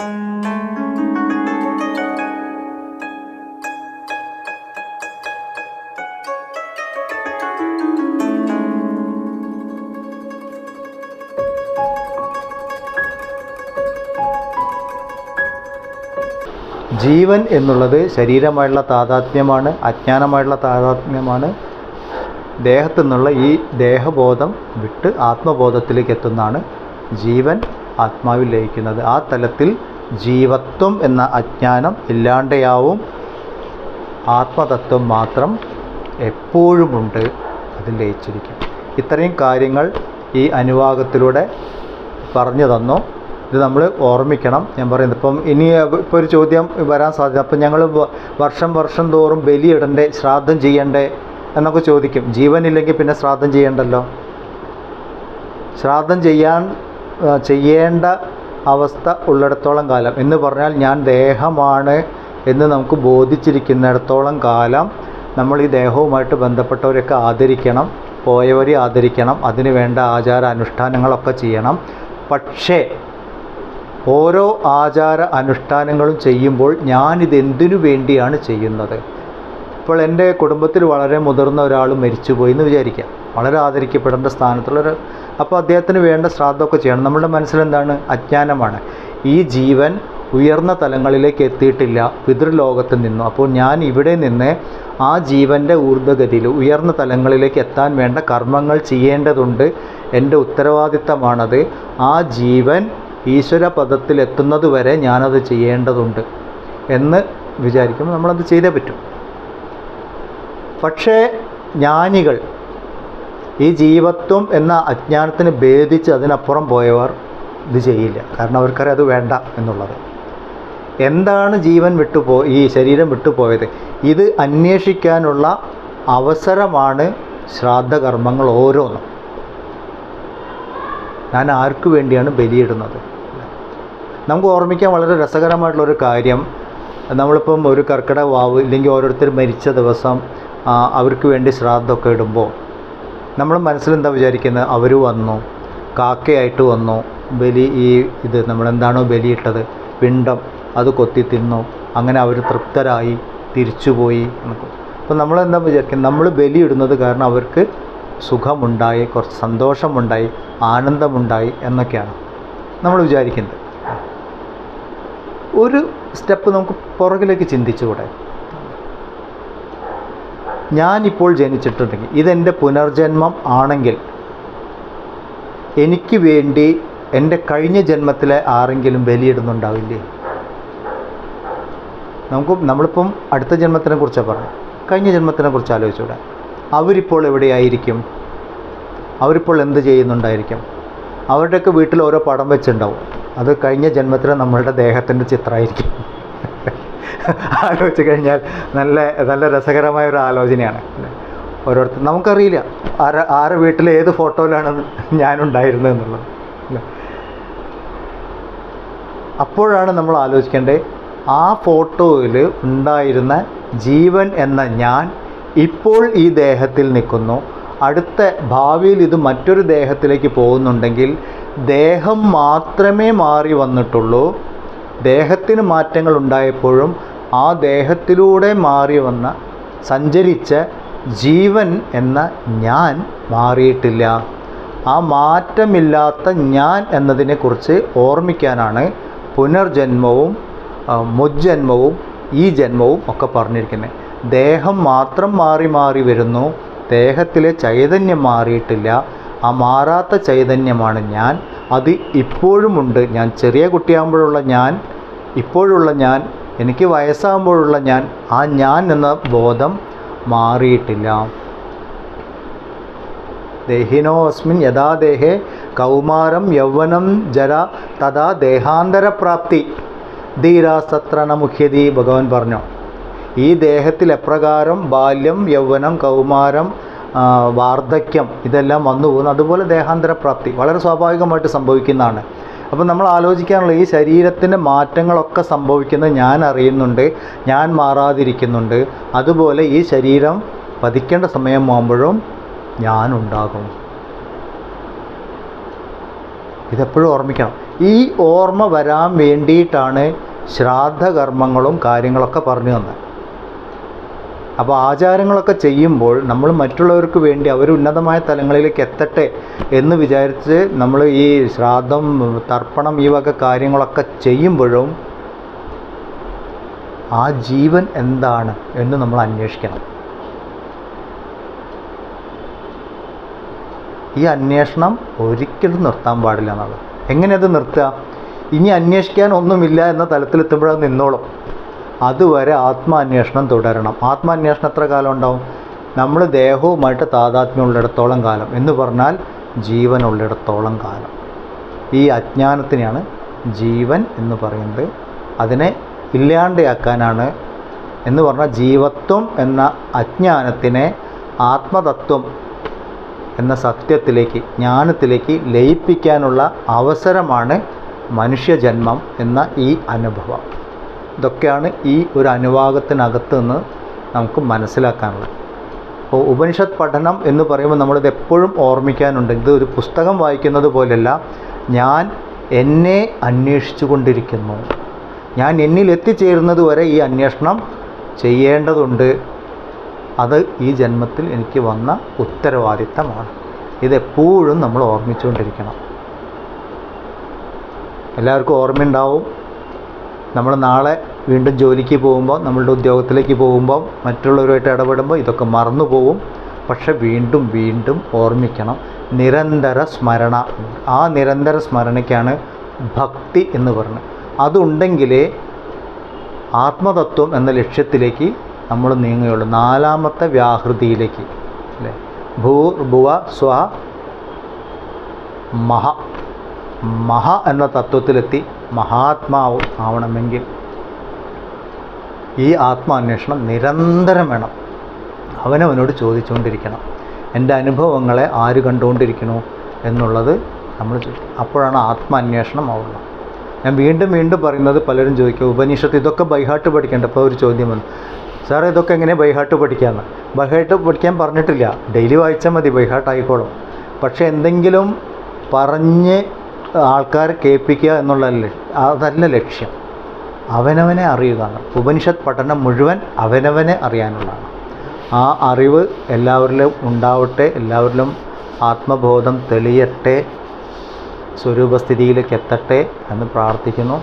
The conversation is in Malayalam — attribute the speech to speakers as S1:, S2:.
S1: ജീവൻ എന്നുള്ളത് ശരീരമായുള്ള താതാത്മ്യമാണ് അജ്ഞാനമായുള്ള താതാത്മ്യമാണ്. ദേഹത്തു നിന്നുള്ള ഈ ദേഹബോധം വിട്ട് ആത്മബോധത്തിലേക്ക് എത്തുന്നതാണ് ജീവൻ ആത്മാവിൽ ലയിക്കുന്നത്. ആ തലത്തിൽ ജീവത്വം എന്ന അജ്ഞാനം ഇല്ലാണ്ടെയാവും ആത്മതത്വം മാത്രം എപ്പോഴുമുണ്ട് അതിൽ ലയിച്ചിരിക്കും. ഇത്രയും കാര്യങ്ങൾ ഈ അനുവാദത്തിലൂടെ പറഞ്ഞു തന്നു. ഇത് നമ്മൾ ഓർമ്മിക്കണം. ഞാൻ പറയുന്നത് ഇപ്പം ഇനി ഇപ്പോൾ ഒരു ചോദ്യം വരാൻ സാധ്യത. അപ്പം ഞങ്ങൾ വർഷം വർഷം തോറും ബലിയിടണ്ടേ ശ്രാദ്ധം ചെയ്യണ്ടേ എന്നൊക്കെ ചോദിക്കും. ജീവനില്ലെങ്കിൽ പിന്നെ ശ്രാദ്ധം ചെയ്യണ്ടല്ലോ? ശ്രാദ്ധം ചെയ്യാൻ ചെയ്യേണ്ട അവസ്ഥ ഉള്ളിടത്തോളം കാലം. എന്ന് പറഞ്ഞാൽ ഞാൻ ദേഹമാണ് എന്ന് നമുക്ക് ബോധിച്ചിരിക്കുന്നിടത്തോളം കാലം നമ്മൾ ഈ ദേഹവുമായിട്ട് ബന്ധപ്പെട്ടവരെയൊക്കെ ആദരിക്കണം പോയവരെ ആദരിക്കണം അതിന് വേണ്ട ആചാര അനുഷ്ഠാനങ്ങളൊക്കെ ചെയ്യണം. പക്ഷേ ഓരോ ആചാര അനുഷ്ഠാനങ്ങളും ചെയ്യുമ്പോൾ ഞാനിതെന്തിനു വേണ്ടിയാണ് ചെയ്യുന്നത്? ഇപ്പോൾ എന്റെ കുടുംബത്തിൽ വളരെ മുതിർന്ന ഒരാൾ മരിച്ചുപോയി എന്ന് വിചാരിക്കാം. വളരെ ആദരിക്കപ്പെടേണ്ട സ്ഥാനത്തുള്ളൊരു അപ്പോൾ അദ്ദേഹത്തിന് വേണ്ട ശ്രാദ്ധമൊക്കെ ചെയ്യണം. നമ്മുടെ മനസ്സിലെന്താണ്? അജ്ഞാനമാണ്. ഈ ജീവൻ ഉയർന്ന തലങ്ങളിലേക്ക് എത്തിയിട്ടില്ല. പിതൃലോകത്ത് നിന്നു. അപ്പോൾ ഞാൻ ഇവിടെ നിന്ന് ആ ജീവന്റെ ഊർജഗതിയിൽ ഉയർന്ന തലങ്ങളിലേക്ക് എത്താൻ വേണ്ട കർമ്മങ്ങൾ ചെയ്യേണ്ടതുണ്ട്. എന്റെ ഉത്തരവാദിത്തമാണത്. ആ ജീവൻ ഈശ്വര പദത്തിൽ എത്തുന്നത് വരെ ഞാനത് ചെയ്യേണ്ടതുണ്ട് എന്ന് വിചാരിക്കുമ്പോൾ നമ്മളത് ചെയ്തേ പറ്റും. പക്ഷേ ജ്ഞാനികൾ ഈ ജീവത്വം എന്ന അജ്ഞാനത്തിന് ഭേദിച്ച് അതിനപ്പുറം പോയവർ ഇത് ചെയ്യില്ല. കാരണം അവർക്കറിയാം അത് വേണ്ട എന്നുള്ളത്. എന്താണ് ജീവൻ വിട്ടുപോ ഈ ശരീരം വിട്ടുപോയത്? ഇത് അന്വേഷിക്കാനുള്ള അവസരമാണ് ശ്രാദ്ധകർമ്മങ്ങൾ ഓരോന്നും. ഞാൻ ആർക്കു വേണ്ടിയാണ് ബലിയിടുന്നത്? നമുക്ക് ഓർമ്മിക്കാൻ വളരെ രസകരമായിട്ടുള്ള ഒരു കാര്യം. നമ്മളിപ്പം ഒരു കർക്കിടക വാവ് ഇല്ലെങ്കിൽ ഓരോരുത്തർ മരിച്ച ദിവസം അവർക്ക് വേണ്ടി ശ്രാദ്ധമൊക്കെ ഇടുമ്പോൾ നമ്മൾ മനസ്സിലെന്താ വിചാരിക്കുന്നത് അവർ വന്നു. കാക്കയായിട്ട് വന്നു. ബലി ഈ ഇത് നമ്മളെന്താണോ ബലിയിട്ടത്? പിണ്ടം. അത് കൊത്തി തിന്നു. അങ്ങനെ അവർ തൃപ്തരായി. തിരിച്ചുപോയി എന്നൊക്കെ. അപ്പം നമ്മളെന്താ വിചാരിക്കുന്നത് നമ്മൾ ബലിയിടുന്നത് കാരണം അവർക്ക് സുഖമുണ്ടായി കുറച്ച് സന്തോഷമുണ്ടായി ആനന്ദമുണ്ടായി എന്നൊക്കെയാണ് നമ്മൾ വിചാരിക്കുന്നത് ഒരു സ്റ്റെപ്പ് നമുക്ക് പുറകിലേക്ക് ചിന്തിച്ചുകൂടെ? ഞാനിപ്പോൾ ജനിച്ചിട്ടുണ്ടെങ്കിൽ ഇതെന്റെ പുനർജന്മം ആണെങ്കിൽ എനിക്ക് വേണ്ടി എന്റെ കഴിഞ്ഞ ജന്മത്തിലെ ആരെങ്കിലും ബലിയിടുന്നുണ്ടാവില്ലേ? നമുക്ക് നമ്മളിപ്പം അടുത്ത ജന്മത്തിനെ കുറിച്ചാണ് പറഞ്ഞു കഴിഞ്ഞ ജന്മത്തിനെ കുറിച്ച് ആലോചിച്ചൂടെ. അവരിപ്പോൾ എവിടെയായിരിക്കും? അവരിപ്പോൾ എന്ത് ചെയ്യുന്നുണ്ടായിരിക്കും? അവരുടെയൊക്കെ വീട്ടിൽ ഓരോ പടം വെച്ചിട്ടുണ്ടാവും. അത് കഴിഞ്ഞ ജന്മത്തിലെ നമ്മളുടെ ദേഹത്തിന്റെ ചിത്രമായിരിക്കും. ആലോചിച്ച് കഴിഞ്ഞാൽ നല്ല നല്ല രസകരമായ ഒരു ആലോചനയാണ്? ഓരോരുത്തർ നമുക്കറിയില്ല ആര് ആറ് വീട്ടിൽ ഏത് ഫോട്ടോയിലാണ് ഞാനുണ്ടായിരുന്നത് എന്നുള്ളത്. അപ്പോഴാണ് നമ്മൾ ആലോചിക്കേണ്ടത് ആ ഫോട്ടോയിൽ ഉണ്ടായിരുന്ന ജീവൻ എന്ന ഞാൻ ഇപ്പോൾ ഈ ദേഹത്തിൽ നിൽക്കുന്നു. അടുത്ത ഭാവിയിൽ ഇത് മറ്റൊരു ദേഹത്തിലേക്ക് പോകുന്നുണ്ടെങ്കിൽ ദേഹം മാത്രമേ മാറി വന്നിട്ടുള്ളൂ. ദേഹത്തിന് മാറ്റങ്ങൾ ഉണ്ടായപ്പോഴും ആ ദേഹത്തിലൂടെ മാറി വന്ന സഞ്ചരിച്ച ജീവൻ എന്ന ഞാൻ മാറിയിട്ടില്ല. ആ മാറ്റമില്ലാത്ത ഞാൻ എന്നതിനെക്കുറിച്ച് ഓർമ്മിക്കാനാണ് പുനർജന്മവും മുജ്ജന്മവും ഈ ജന്മവും ഒക്കെ പറഞ്ഞിരിക്കുന്നത്. ദേഹം മാത്രം മാറി മാറി വരുന്നു ദേഹത്തിലെ ചൈതന്യം മാറിയിട്ടില്ല. ആ മാറാത്ത ചൈതന്യമാണ് ഞാൻ. അത് ഇപ്പോഴുമുണ്ട്. ഞാൻ ചെറിയ കുട്ടിയാകുമ്പോഴുള്ള ഞാൻ ഇപ്പോഴുള്ള ഞാൻ എനിക്ക് വയസ്സാകുമ്പോഴുള്ള ഞാൻ ആ ഞാൻ എന്ന ബോധം മാറിയിട്ടില്ല. ദേഹിനോസ്മിൻ യഥാ ദേഹേ കൗമാരം യൗവനം ജര തഥാ ദേഹാന്തരപ്രാപ്തി. ധീരാസത്രണ മുഖ്യതി ഭഗവാൻ പറഞ്ഞു. ഈ ദേഹത്തിൽ എപ്രകാരം ബാല്യം യൗവനം കൗമാരം വാർദ്ധക്യം ഇതെല്ലാം വന്നു പോകുന്നു. അതുപോലെ ദേഹാന്തരപ്രാപ്തി വളരെ സ്വാഭാവികമായിട്ട് സംഭവിക്കുന്നതാണ്. അപ്പോൾ നമ്മൾ ആലോചിക്കാനുള്ള ഈ ശരീരത്തിന്റെ മാറ്റങ്ങളൊക്കെ സംഭവിക്കുന്നത് ഞാൻ അറിയുന്നുണ്ട് ഞാൻ മാറാതിരിക്കുന്നുണ്ട്. അതുപോലെ ഈ ശരീരം പതിക്കേണ്ട സമയമാകുമ്പോഴും ഞാനുണ്ടാകും ഇതെപ്പോഴും ഓർമ്മിക്കണം. ഈ ഓർമ്മ വരാൻ വേണ്ടിയിട്ടാണ് ശ്രാദ്ധകർമ്മങ്ങളും കാര്യങ്ങളൊക്കെ പറഞ്ഞു തന്നത്. അപ്പോൾ ആചാരങ്ങളൊക്കെ ചെയ്യുമ്പോൾ നമ്മൾ മറ്റുള്ളവർക്ക് വേണ്ടി അവർ ഉന്നതമായ തലങ്ങളിലേക്ക് എത്തട്ടെ എന്ന് വിചാരിച്ച് നമ്മൾ ഈ ശ്രാദ്ധം തർപ്പണം ഈ വക കാര്യങ്ങളൊക്കെ ചെയ്യുമ്പോഴും ആ ജീവൻ എന്താണ് എന്ന് നമ്മൾ അന്വേഷിക്കണം. ഈ അന്വേഷണം ഒരിക്കലും നിർത്താൻ പാടില്ല എന്നുള്ളത്. എങ്ങനെ അത് നിർത്തുക? ഇനി അന്വേഷിക്കാൻ ഒന്നുമില്ല എന്ന തലത്തിലെത്തുമ്പോഴത് നിന്നോളും. അതുവരെ ആത്മാന്വേഷണം തുടരണം. ആത്മാന്വേഷണം എത്ര കാലം ഉണ്ടാവും? നമ്മൾ ദേഹവുമായിട്ട് താതാത്മ്യമുള്ളിടത്തോളം കാലം. എന്ന് പറഞ്ഞാൽ ജീവനുള്ളിടത്തോളം കാലം. ഈ അജ്ഞാനത്തിനെയാണ് ജീവൻ എന്ന് പറയുന്നത്. അതിനെ ഇല്ലാണ്ടാക്കാനാണ് എന്ന് പറഞ്ഞാൽ ജീവത്വം എന്ന അജ്ഞാനത്തിനെ ആത്മതത്വം എന്ന സത്യത്തിലേക്ക് ജ്ഞാനത്തിലേക്ക് ലയിപ്പിക്കാനുള്ള അവസരമാണ് മനുഷ്യജന്മം എന്ന ഈ അനുഭവം. ഇതൊക്കെയാണ് ഈ ഒരു അനുവാദത്തിനകത്ത് നിന്ന് നമുക്ക് മനസ്സിലാക്കാനുള്ളത്. അപ്പോൾ ഉപനിഷത്ത് പഠനം എന്ന് പറയുമ്പോൾ നമ്മളിത് എപ്പോഴും ഓർമ്മിക്കാനുണ്ട്. ഇത് ഒരു പുസ്തകം വായിക്കുന്നത് പോലെയല്ല. ഞാൻ എന്നെ അന്വേഷിച്ചു കൊണ്ടിരിക്കുന്നു ഞാൻ എന്നിൽ എത്തിച്ചേരുന്നത് വരെ ഈ അന്വേഷണം ചെയ്യേണ്ടതുണ്ട്. അത് ഈ ജന്മത്തിൽ എനിക്ക് വന്ന ഉത്തരവാദിത്തമാണ്. ഇതെപ്പോഴും നമ്മൾ ഓർമ്മിച്ചുകൊണ്ടിരിക്കണം. എല്ലാവർക്കും ഓർമ്മയുണ്ടാവും. നമ്മൾ നാളെ വീണ്ടും ജോലിക്ക് പോകുമ്പോൾ നമ്മളുടെ ഉദ്യോഗത്തിലേക്ക് പോകുമ്പോൾ മറ്റുള്ളവരുമായിട്ട് ഇടപെടുമ്പോൾ ഇതൊക്കെ മറന്നു പോവും. പക്ഷെ വീണ്ടും വീണ്ടും ഓർമ്മിക്കണം നിരന്തര സ്മരണ. ആ നിരന്തര സ്മരണയ്ക്കാണ് ഭക്തി എന്ന് പറയുന്നത്. അതുണ്ടെങ്കിലേ ആത്മതത്വം എന്ന ലക്ഷ്യത്തിലേക്ക് നമ്മൾ നീങ്ങുകയുള്ളൂ. നാലാമത്തെ വ്യാഹൃതിയിലേക്ക് അല്ലേ? ഭൂ ഭുവ സ്വ മഹ. മഹ എന്ന തത്വത്തിലെത്തി മഹാത്മാവ് ആവണമെങ്കിൽ ഈ ആത്മാന്വേഷണം നിരന്തരം വേണം. അവനവനോട് ചോദിച്ചുകൊണ്ടിരിക്കണം. എന്റെ അനുഭവങ്ങളെ ആര് കണ്ടുകൊണ്ടിരിക്കണു എന്നുള്ളത് നമ്മൾ അപ്പോഴാണ് ആത്മാന്വേഷണം ആവുള്ളത് ഞാൻ വീണ്ടും വീണ്ടും പറയുന്നത് പലരും ചോദിക്കും ഉപനിഷത്ത് ഇതൊക്കെ ബൈഹാട്ട് പഠിക്കേണ്ട. ഇപ്പോൾ ഒരു ചോദ്യം വന്നു സാറേ ഇതൊക്കെ എങ്ങനെ ബൈഹാട്ട് പഠിക്കാമെന്ന്? ബൈഹാട്ട് പഠിക്കാൻ പറഞ്ഞിട്ടില്ല. ഡെയിലി വായിച്ചാൽ മതി ബൈഹാട്ട് ആയിക്കോളും. പക്ഷേ എന്തെങ്കിലും പറഞ്ഞ് ആൾക്കാരെ കേൾപ്പിക്കുക എന്നുള്ളതല്ലേ അതല്ല ലക്ഷ്യം. അവനവനെ അറിയുക എന്നാണ്. ഉപനിഷത്ത് പഠനം മുഴുവൻ അവനവനെ അറിയാനുള്ളതാണ് ആ അറിവ് എല്ലാവരിലും ഉണ്ടാവട്ടെ എല്ലാവരിലും ആത്മബോധം തെളിയട്ടെ സ്വരൂപസ്ഥിതിയിലേക്ക് എത്തട്ടെ എന്ന് പ്രാർത്ഥിക്കുന്നു